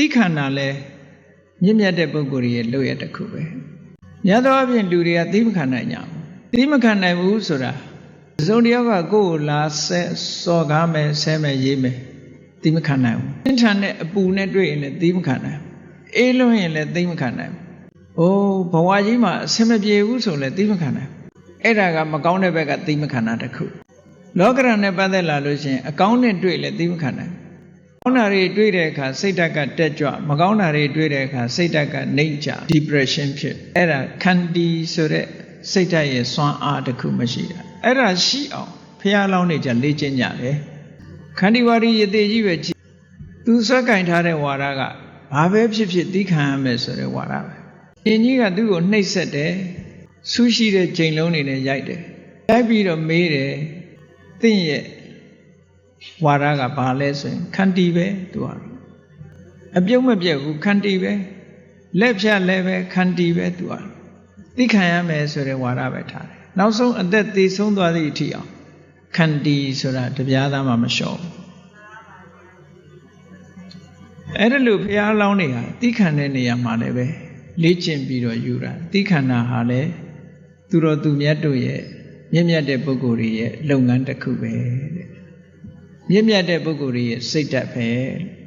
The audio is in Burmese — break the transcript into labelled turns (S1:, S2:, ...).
S1: တိခန္ဓာလဲမြင့်မြတ်တဲ့ပုဂ္ဂိုလ်ရဲ့လုပ်ရတစ်ခုပဲများသောအားဖြင့်လူတွေကသိမခံနိုင်ကြဘူးသိမခံနိုင်ဘူးဆိုတာဇုံတယောက်ကကိုယ့်ကိုလာဆဲစော်ကားမယ်ဆဲမယ်ရေးမယ်သိမခံနိုင်ဘူးအင်ထန်နဲ့အပူနဲ့တွေ့ရင်လည်းသိမခံနိုင်ဘူးအေးလွန်းရင်လည်းသိမခံနိုင်ဘူးအိုးဘဝကြီးမှာအဆင်မပြေဘူးဆိုလည်းသိမခံနိုင်ဘူးအဲ့ဒါကမကောင်းတဲ့ဘက်ကသိမခံတာတစ်ခုလောကရန်နဲ့ပတ်သက်လာလို့ရှိရင်အကောင်းနဲ့တွေ့လည်းသိမခံနိုင်ဘူးကော င်းတာတွေတွေ့တဲ့အခါစိတ်ဓာတ်ကတက်ကြွမကောင်းတာတွေတွေ့တဲ့အခါစိတ်ဓာတ်ကနှိမ့်ချ depression ဖြစ်အဲ့ဒါခန္တီဆိုတဲ့စိတ်ဓာတ်ရဲ့စွမ်းအားတစ်ခုမရှိတာအဲ့ဒါရှိအောင်ဖះလောင်းနေကြလေ့ကျင့်ကြတယ်ခန္တီဝါရီရသေးကြီးပဲကြည့်သူဆွဲကင်ထားတဲ့ဝါဒကဘာပဲဖြစ်ဖြစ်သီးခံရမယ်ဆိုတဲ့ဝါဒပဲရှင်ကြီးကသူ့ကိုနှိပ်စက်တယ်ဆူးရှိတဲ့ချိန်လုံးတွေနဲ့ရိုက်တယ်ရိုက်ပြီးတော့မေးတယ်သင်ရဲ့ ဝါဒကဘာလဲဆိုရင်ခန္တီပဲသူကအပြုံးမပြတ်ဘူးခန္တီပဲလက်ဖြတ်လည်းပဲခန္တီပဲသူကသိခံရမယ်ဆိုတဲ့ဝါဒပဲထားတယ်နောက်ဆုံးအသက်သေဆုံးသွားသည့်အထိအောင်ခန္တီဆိုတာတပြားသားမှမလျှော့ဘူးအဲ့ဒါလို့ဘုရားလောင်းတွေဟာသိခံတဲ့နေရာမှာလည်းပဲလေ့ကျင့်ပြီးတော့ယူတာသိခံတာဟာလည်းသူတော်သူမြတ်တို့ရဲ့မြင့်မြတ်တဲ့ပုဂ္ဂိုလ်တွေရဲ့လုပ်ငန်းတစ်ခုပဲတဲ့ မြင့်မြတ်တဲ့ပုဂ္ဂိုလ်တွေရဲ့စိတ်ဓာတ်ပဲတဲ့